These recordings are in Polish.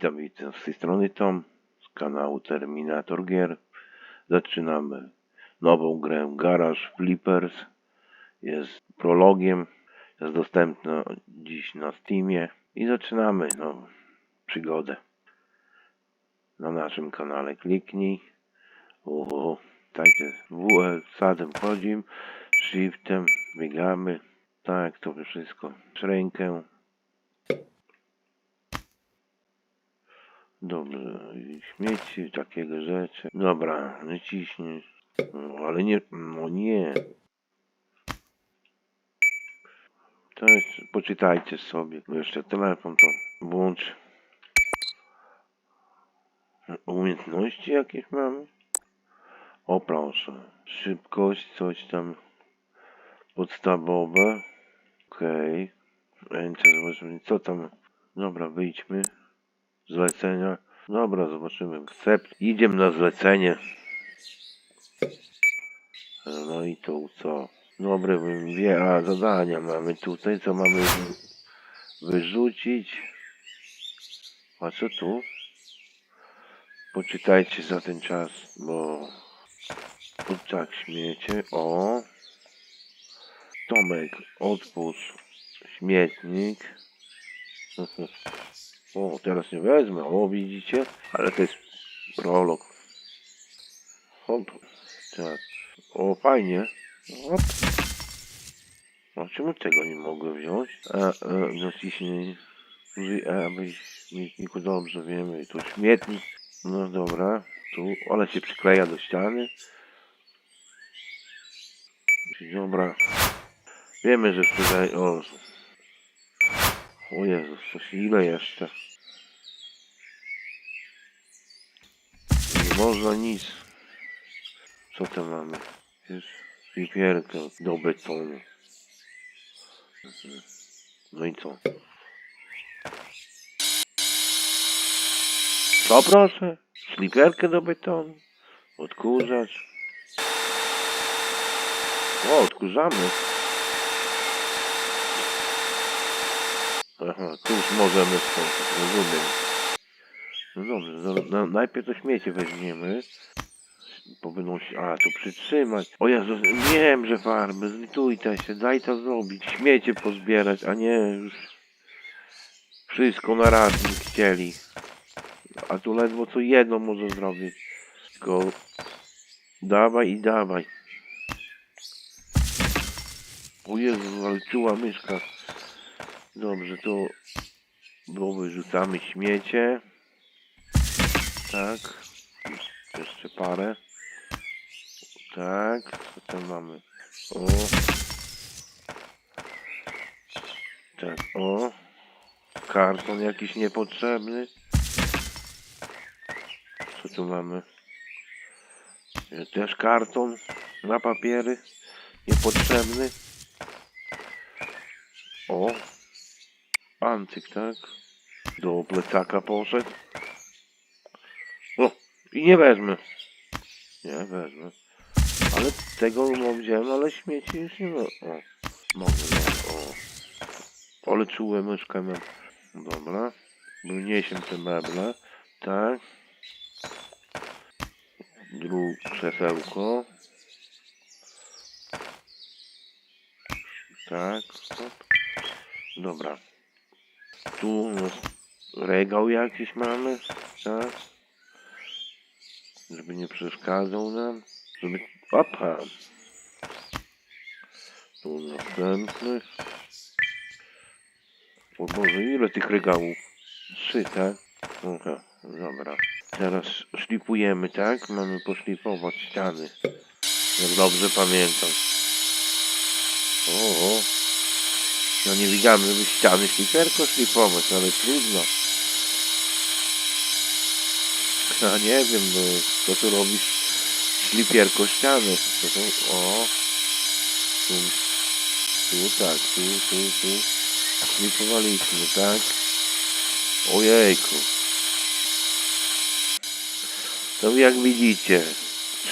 Witam, witam z tej strony Tom z kanału Terminator Gier. Zaczynamy nową grę Garage Flippers. Jest prologiem, jest dostępna dziś na Steamie i zaczynamy no, przygodę. Na naszym kanale kliknij. O, tak jest. WL sadem wchodzimy, shiftem biegamy. Tak, to wszystko. Rękę Dobrze, i śmieci, takiego rzeczy. Dobra, nie ciśnie. No, ale nie, no nie. To jest, poczytajcie sobie. Jeszcze telefon to włącz. Umiejętności jakieś mamy? O proszę. Szybkość, coś tam podstawowe. Okej. Enter, zobaczymy, co tam. Dobra, wyjdźmy zlecenia. Dobra, zobaczymy. Akcept. Idziemy na zlecenie. No i tu co? Dobre bym wie, a zadania mamy tutaj, co mamy wy- wyrzucić. A co tu? Poczytajcie za ten czas, bo tu tak śmiecie. O! Tomek, otwórz śmietnik. O, teraz nie wezmę. O, widzicie? Ale to jest prolog. Hop. Tak. O, fajnie. Hop. A czemu tego nie mogłem wziąć? A, a naciśnij. E, aby śmietniku dobrze wiemy. Tu śmietnik. No dobra. Tu, ale się przykleja do ściany. Dobra. Wiemy, że tutaj... O, o Jezus, coś ile jeszcze? Nie można nic. Co tam mamy? Jest szlifierkę do betonu. No i co? Co proszę? Szlifierkę do betonu? Odkurzacz? O, odkurzamy. Aha, tu już możemy skończyć, rozumiem. No dobrze, no, no, najpierw to śmiecie weźmiemy. Będą się, a tu przytrzymać. O Jezu, wiem, że farby, zlitujcie się, daj to zrobić. Śmiecie pozbierać, a nie już wszystko na raz chcieli. A tu ledwo co jedno może zrobić. Tylko dawaj i dawaj. O Jezu, ale czuła myszka. Dobrze, to bo wyrzucamy śmiecie. Tak. Jeszcze parę. Tak. Co tam mamy? O. Tak, o. Karton jakiś niepotrzebny. Co tu mamy? E, Też karton na papiery. Niepotrzebny. O. Antyk, tak? Do plecaka poszedł. O, i nie wezmę. Nie wezmę. Ale tego no, wziąłem, ale śmieci już nie ma. O, mogę, no, o. Ale czułe myszkę mam. Dobra. Wyniesiem te meble. Tak. Drugie krzesełko. Tak. Dobra. Tu no, regał jakiś mamy, tak? Żeby nie przeszkadzał nam. Żeby... Opa! Tu następny. O Boże, ile tych regałów? Trzy, tak? Aha, dobra. Teraz szlifujemy, tak? Mamy poszlifować ściany. Jak dobrze pamiętam. O, o. No nie widziałem, żeby ściany szliferko szlifować, ale trudno. Ja nie wiem, no, co tu robisz szlifierko ściany. To, to, o, tu, tu tak, tu, tu, tu. Szlifowaliśmy, tak? Ojejku. To jak widzicie,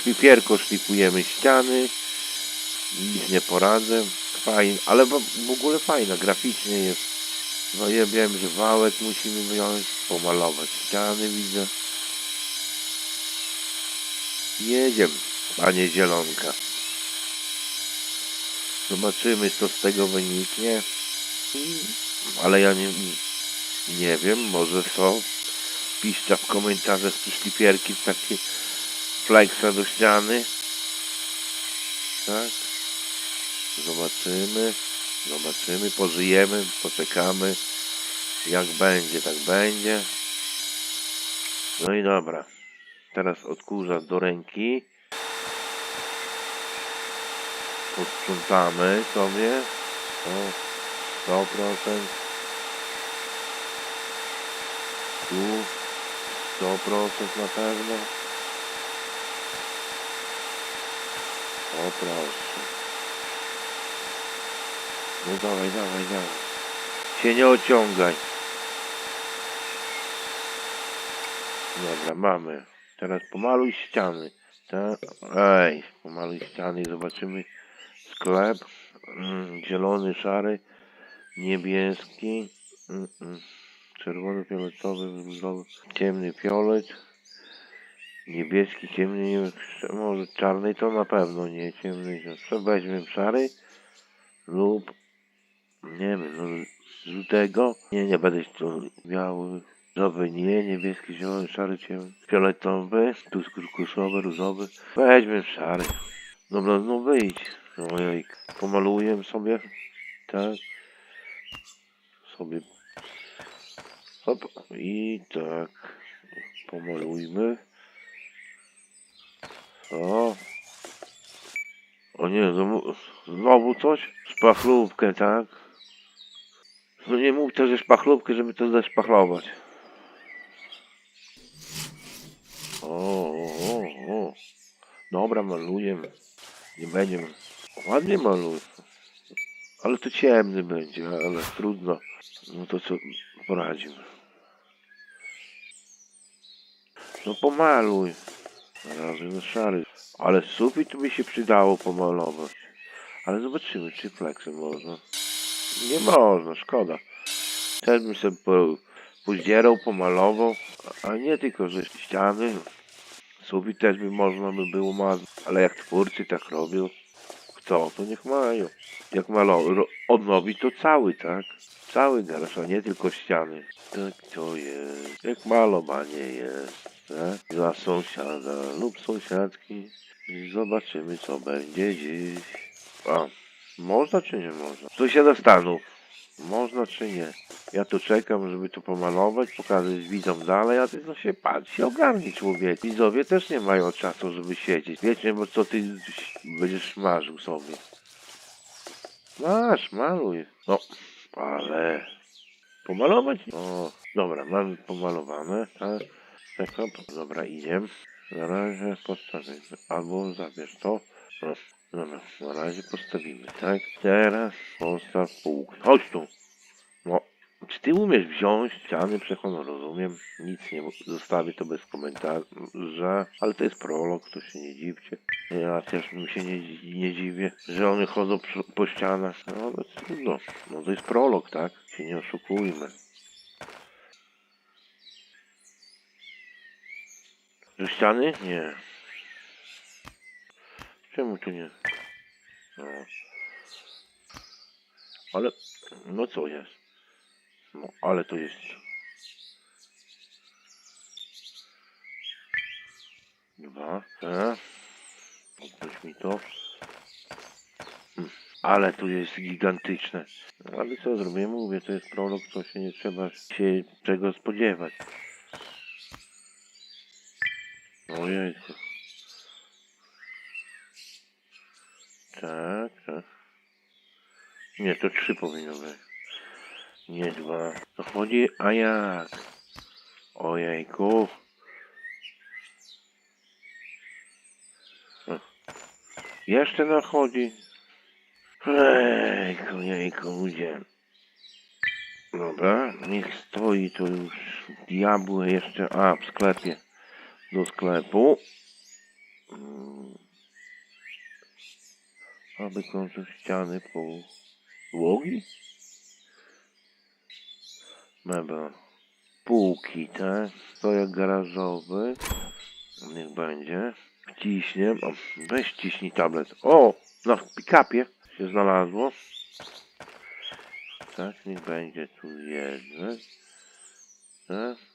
szlifierko szlifujemy ściany. Nic nie poradzę. Fajnie, ale w ogóle fajna, graficznie jest No ja wiem, że wałek musimy wziąć, pomalować ściany widzę. Jedziemy, panie zielonka. Zobaczymy, co z tego wyniknie. Ale ja nie, nie wiem, może są. Piszcie w komentarzach, czy szlipierki takie flexa do ściany. Tak. Zobaczymy. Zobaczymy, pożyjemy, poczekamy. Jak będzie, tak będzie. No i dobra. Teraz odkurzacz do ręki. Posprzątamy sobie. O, 100%. Tu 100% na pewno. O proszę. No dawaj, dawaj, dawaj. Się nie ociągaj. Dobra, mamy. Teraz pomaluj ściany. Tak. Ej, pomaluj ściany i zobaczymy sklep. Mm, zielony, szary, niebieski, mm, mm, czerwony, fioletowy, ciemny fiolet, niebieski, ciemny, może czarny to na pewno nie, ciemny, weźmiemy szary lub nie wiem, no, żółtego. Nie, nie będę to biały, różowy nie, niebieski, zielony, szary, ciemny, fioletowy, tu turkusowy, różowy. Weźmy szary. Dobra, no wyjdź. Ojej, pomaluję sobie, tak. Sobie. Hop, i tak. Pomalujmy. O. O nie, znowu, znowu coś? Szpachlówkę, tak? No nie mów też, że szpachlówkę, żeby to zeszpachlować. O, o, o. Dobra, malujemy. Nie będziemy. Ładnie maluje. Ale to ciemny będzie, ale trudno. No to co poradzimy. No pomaluj. Razie na szary. Ale sufit by się przydało pomalować. Ale zobaczymy, czy fleksem można. Nie można, szkoda. Też bym sobie po, pozdzierał, pomalował. A nie tylko, że ściany. Sufit też by można by było mazać. Ale jak twórcy tak robią, kto, to niech mają. Jak malo ro- odnowi to cały, tak? Cały garaż, a nie tylko ściany. Tak to jest. Jak malowanie jest, tak? Dla sąsiada lub sąsiadki. Zobaczymy, co będzie dziś. A, można czy nie można? Sąsiada Stanów. Można czy nie? Ja tu czekam, żeby to pomalować, pokazać widzom dalej, a ty no się patrz, się ogarnij człowiek. Widzowie też nie mają czasu, żeby siedzieć. Wiecie, bo co ty będziesz marzył sobie. Masz, maluj. No, ale... Pomalować? O, dobra, mamy pomalowane, tak? Hop, dobra, idziemy. Na razie postawimy. Albo zabierz to. No, dobra, na razie postawimy, tak? Teraz postaw półkę. Chodź tu. No, czy ty umiesz wziąć ściany przechodzą, rozumiem. Nic nie zostawię to bez komentarza, ale to jest prolog, to się nie dziwcie. Ja też mi się nie, nie dziwię, że one chodzą po ścianach. No ale trudno, no to jest prolog, tak? Się nie oszukujmy. Że ściany? Nie. Czemu tu nie? No. Ale, no co jest? No, ale to jest. Dwa. E. Odpuść mi to. Ale tu jest gigantyczne. Ale co zrobię? Mówię, to jest prolog, to się nie trzeba się czego spodziewać. Ojejku. Tak, tak. Nie, to trzy powinno być. Nie dwa. To chodzi, a jak? Ojejku. Jeszcze nachodzi. Ejku, jejku, ludzie. Dobra, niech stoi to już diabły jeszcze. A, w sklepie. Do sklepu. Aby kończył ściany po podłogi. Mebel. Półki, tak? Stojak garażowy. Niech będzie. Wciśnie. O, weź ciśnij tablet. O! Na pick-upie się znalazło. Tak, niech będzie tu jeden. Tak.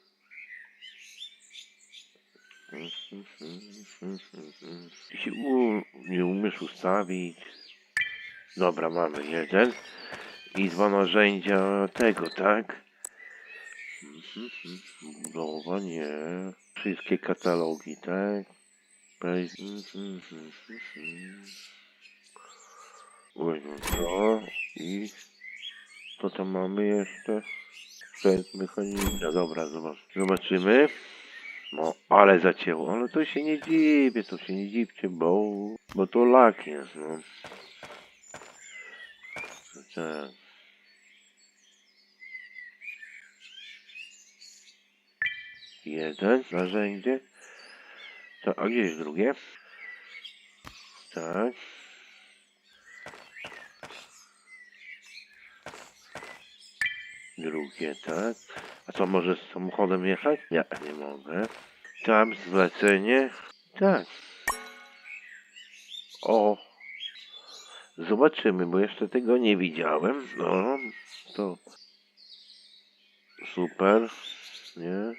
U, nie umiesz ustawić. Dobra, mamy jeden. I dwa narzędzia tego, tak? Budowa, nie. Wszystkie katalogi, tak? Weź- Weźmy to i co tam mamy jeszcze? Sprzęt mechaniczny. No dobra, zobacz. Zobaczymy. No, ale zacięło. Ale to się nie dziwię, to się nie dziwcie, bo, bo to lak jest, no. Tak. Jeden narzędzie. Tak, a gdzie jest drugie? Tak. Drugie, tak. A co, może z samochodem jechać? Nie, nie mogę. Tam zlecenie. Tak. O. Zobaczymy, bo jeszcze tego nie widziałem. No, to super. Nie?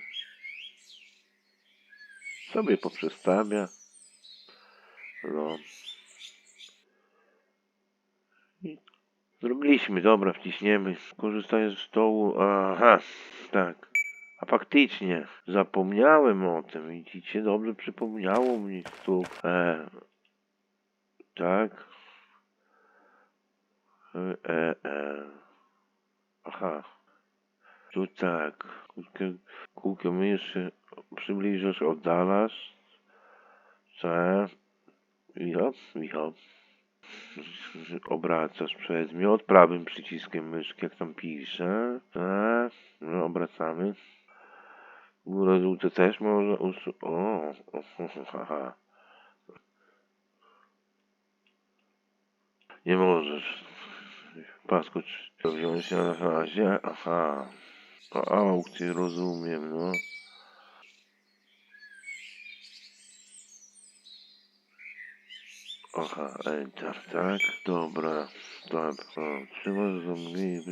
Sobie poprzestawia. No. I Zrobiliśmy, dobra, wciśniemy. Korzystając z stołu. Aha, tak. A faktycznie, zapomniałem o tym. Widzicie, dobrze przypomniało mi tu. E, tak. E, e, e. Aha. Tu tak. Kółkę, kółkę myszy przybliżasz, oddalasz. Hop, i hop. Obracasz przedmiot prawym przyciskiem myszki, jak tam pisze. Tak. No, obracamy. Żółte też można usu... O, o, haha. Nie możesz. To wziąć na razie. Aha. O, aukcję rozumiem, no. Aha, enter, tak? Dobra. Tak, trzymasz za mniej.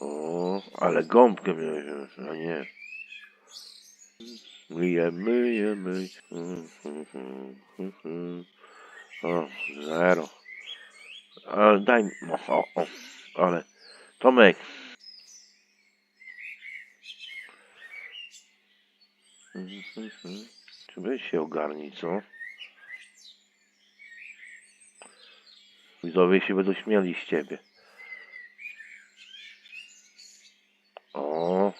O, ale gąbkę miałeś, a nie. Myjemy, jemy. O, zero. Ale daj mi, o, o, ale, Tomek. Czy weź się ogarnij, co? Widzowie się będą śmiali z ciebie. O.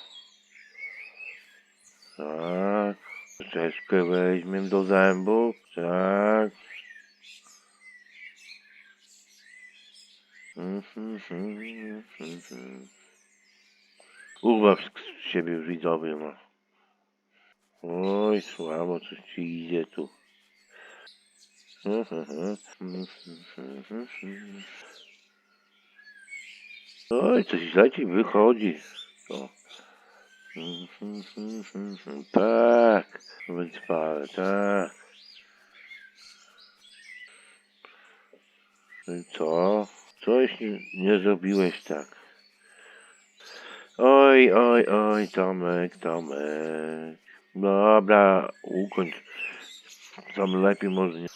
Tak. Troszeczkę weźmiemy do zębów. Tak. Mhm, mhm, mhm. Uważ z siebie widzowie ma. Oj, słabo coś ci idzie tu. Oj, coś źle ci wychodzi. O. Tak, parę, tak. No co? Coś nie, nie zrobiłeś tak. Oj, oj, oj, Tomek, Tomek. Dobra, ukończ. Tam lepiej może nie.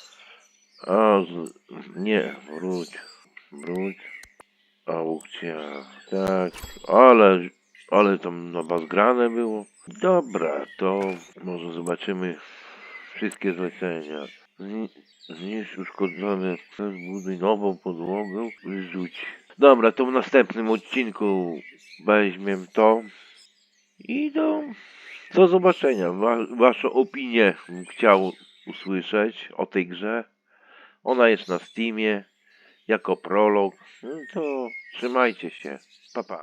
A, z... nie, wróć. Wróć. Aukcja. Tak, ale, ale tam na was grane było. Dobra, to może zobaczymy wszystkie zlecenia. Zni- Zniszcz uszkodzone, zbuduj nową podłogę, wyrzuć. Dobra, to w następnym odcinku weźmiemy to i do, do zobaczenia. Wa, waszą opinię chciał usłyszeć o tej grze. Ona jest na Steamie jako prolog. No to trzymajcie się. Pa, pa.